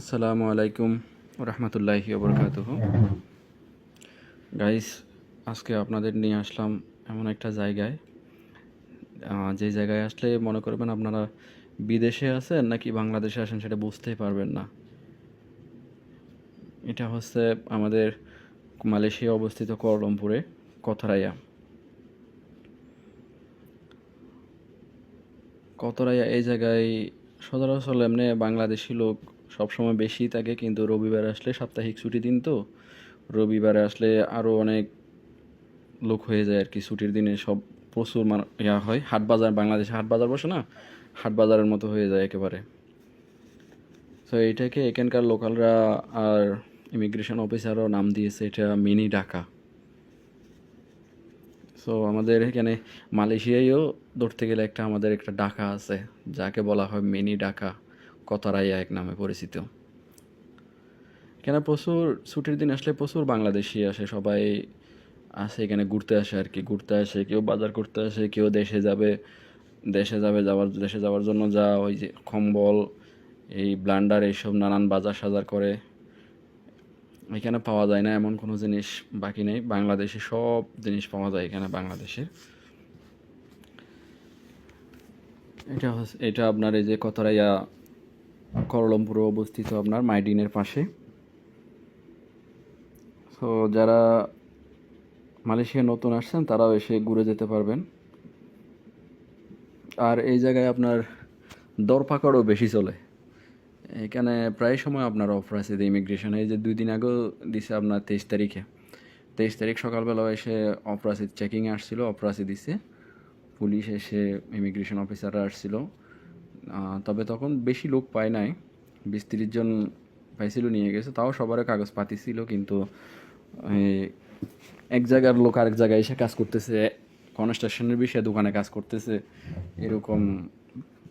আসসালামু আলাইকুম রহমতুল্লাহি ওবরকাত গাইস আজকে আপনাদের নিয়ে আসলাম এমন একটা জায়গায়। যে জায়গায় আসলে মনে করবেন আপনারা বিদেশে আছেন নাকি বাংলাদেশে আসেন সেটা বুঝতেই পারবেন না। এটা হচ্ছে আমাদের মালয়েশিয়া অবস্থিত কুয়ালালামপুরে কথরাইয়া কতরাইয়া এই জায়গায় সচরাচর এমনি বাংলাদেশি লোক সবসময় বেশি থাকে, কিন্তু রবিবার আসলে সাপ্তাহিক ছুটি দিন তো। রবিবারে আসলে আরও অনেক লোক হয়ে যায় আর কি ছুটির দিনে। সব প্রচুর মান, ইয়া হয়। হাট বাজার, বাংলাদেশে হাট বাজার বসে না? হাট বাজারের মতো হয়ে যায় একেবারে। তো এইটাকে এখানকার লোকালরা আর ইমিগ্রেশন অফিসারও নাম দিয়েছে, এটা মিনি ঢাকা। সো আমাদের এখানে মালয়েশিয়ায়ও ধরতে গেলে একটা, আমাদের একটা ডাকা আছে, যাকে বলা হয় মিনি ডাকা কতরাইয়া এক নামে পরিচিত। এখানে প্রচুর, ছুটির দিন আসলে প্রচুর বাংলাদেশি আসে, সবাই আসে এখানে ঘুরতে আসে আর কি, ঘুরতে আসে, কেউ বাজার করতে আসে, কেউ দেশে যাবে দেশে যাবে, যাওয়ার, দেশে যাওয়ার জন্য যা ওই যে কম্বল, এই ব্লান্ডার এইসব নানান বাজার সাজার করে। এখানে পাওয়া যায় না এমন কোনো জিনিস বাকি নেই, বাংলাদেশে সব জিনিস পাওয়া যায় এখানে বাংলাদেশের এটা এটা আপনার এই যে কতরাইয়া করলমপুরে অবস্থিত আপনার মাইডিনের পাশে। তো যারা মালয়েশিয়া নতুন আসছেন, তারাও এসে ঘুরে যেতে পারবেন। আর এই জায়গায় আপনার দরপাকড়ও বেশি চলে। এখানে প্রায় সময় আপনার অফার আছে ইমিগ্রেশনে এই যে দুই দিন আগেও দিছে আপনার তেইশ তারিখে। তেইশ তারিখ সকালবেলা এসে অপরাসি চেকিংয়ে আসছিল অপরাসি দিছে। পুলিশ এসে ইমিগ্রেশন অফিসাররা আসছিল। তবে তখন বেশি লোক পায় নাই। বিশ তিরিশ জন পাইছিল, নিয়ে গেছে। তাও সবার কাগজপাতি ছিল, কিন্তু এক জায়গার লোক আরেক জায়গায় এসে কাজ করতেছে, কনস্ট্রাকশনের বিষয়ে দোকানে কাজ করতেছে, এরকম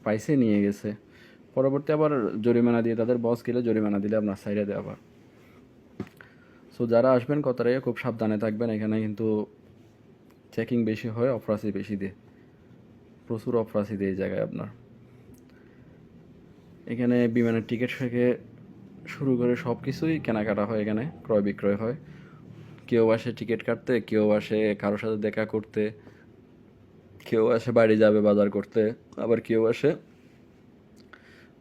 পাইছে, নিয়ে গেছে। পরবর্তী আবার জরিমানা দিয়ে, তাদের বস গেলে জরিমানা দিলে আপনার সাইডে দেওয়া আবার সো যারা আসবেন কতটাই খুব সাবধানে থাকবেন। এখানে কিন্তু চেকিং বেশি হয়, অফরাসি বেশি দিয়ে। প্রচুর অফরাসি দিয়ে এই জায়গায় আপনার। এখানে বিমানের টিকিট থেকে শুরু করে সব কিছুই কেনাকাটা হয় এখানে, ক্রয় বিক্রয় হয়। কেউ আসে টিকিট কাটতে, কেউ আসে কারোর সাথে দেখা করতে, কেউ আসে বাড়ি যাবে বাজার করতে, আবার কেউ আসে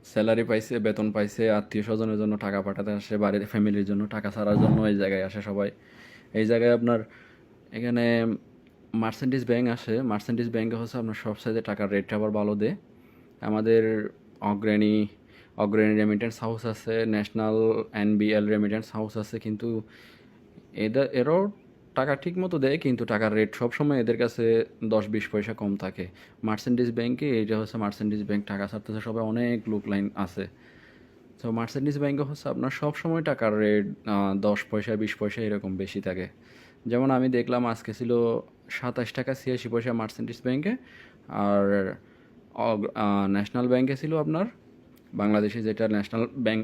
স্যালারি পাইছে, বেতন পাইছে আত্মীয় স্বজনের জন্য টাকা পাঠাতে আসে, বাড়ির ফ্যামিলির জন্য টাকা ছাড়ার জন্য এই জায়গায় আসে সবাই। এই জায়গায় আপনার এখানে মার্সেন্টিস ব্যাংক আসে। মার্সেন্টিস ব্যাংকে হচ্ছে আপনার সব সাইজে টাকার রেটটা আবার ভালো দেয়। আমাদের অগ্রণী অগ্রণী রেমিটেন্স হাউস আছে ন্যাশনাল এনবিএল রেমিটেন্স হাউস আছে, কিন্তু এদের এরাও টাকা ঠিক মতো দেয়, কিন্তু টাকার রেট সবসময় এদের কাছে দশ বিশ পয়সা কম থাকে। মার্সেন্টিস ব্যাংকে এইটা হচ্ছে মার্সেন্টিস ব্যাংক টাকা ছাড়তেছে, সবাই অনেক লোক লাইন আছে। তো মার্সেন্টিস ব্যাংকে হচ্ছে আপনার সব সময় টাকার রেট দশ পয়সা, বিশ পয়সা এরকম বেশি থাকে। যেমন আমি দেখলাম আজকে ছিল সাতাশ টাকা ছিয়াশি পয়সা মার্সেন্টিস ব্যাংকে আর ন্যাশনাল ব্যাংকে ছিল আপনার? বাংলাদেশে যেটা ন্যাশনাল ব্যাংক